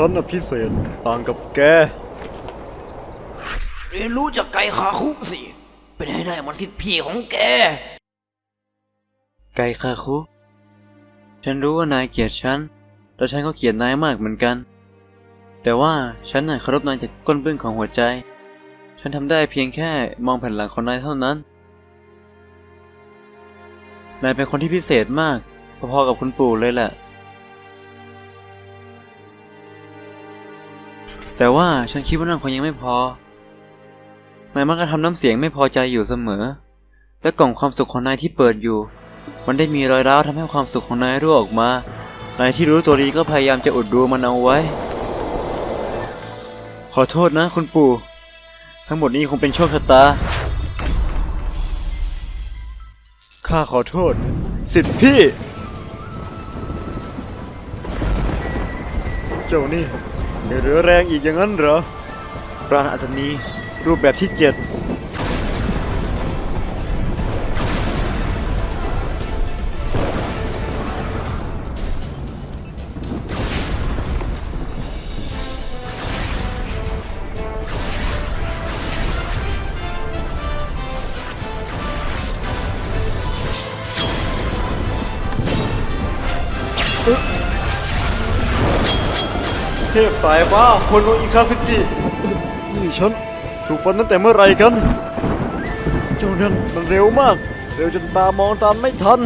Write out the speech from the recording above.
ฉันน่ะพิเศษต่างกับแก เรียนรู้จากไก่ขาคุสิ เป็นให้ได้เหมันสิทธิพี่ของแก ไกคาคุ ฉันรู้ว่านายเกลียดฉัน แล้วฉันก็เกลียดนายมากเหมือนกัน แต่ว่าฉันน่ะเคารพนายจากก้นบึ้งของหัวใจ ฉันทำได้เพียงแค่มองแผ่นหลังของนายเท่านั้น นายเป็นคนที่พิเศษมาก พอๆกับคุณปู่เลยแหละ แต่ว่าฉันคิดว่านั่นคงยังไม่พอนายมักจะทำน้ำเสียงไม่พอใจอยู่เสมอ และกล่องความสุขของนายที่เปิดอยู่ มันได้มีรอยร้าวทำให้ความสุขของนายรั่วออกมา นายที่รู้ตัวดีก็พยายามจะอุดรูมันเอาไว้ ขอโทษนะคุณปู่ ทั้งหมดนี้คงเป็นโชคชะตา ข้าขอโทษ สิทธิพี่ เจ้านี่ เหลือแรงอีกอย่างนั้นเหรอปราณอัศนีรูปแบบที่เจ็ด เทพสายฟ้าคนของอิคาซึจิ นี่ฉันถูกฟันตั้งแต่เมื่อไหรกัน เจ้านั่นมันเร็วมาก เร็วจนตามองตามไม่ทัน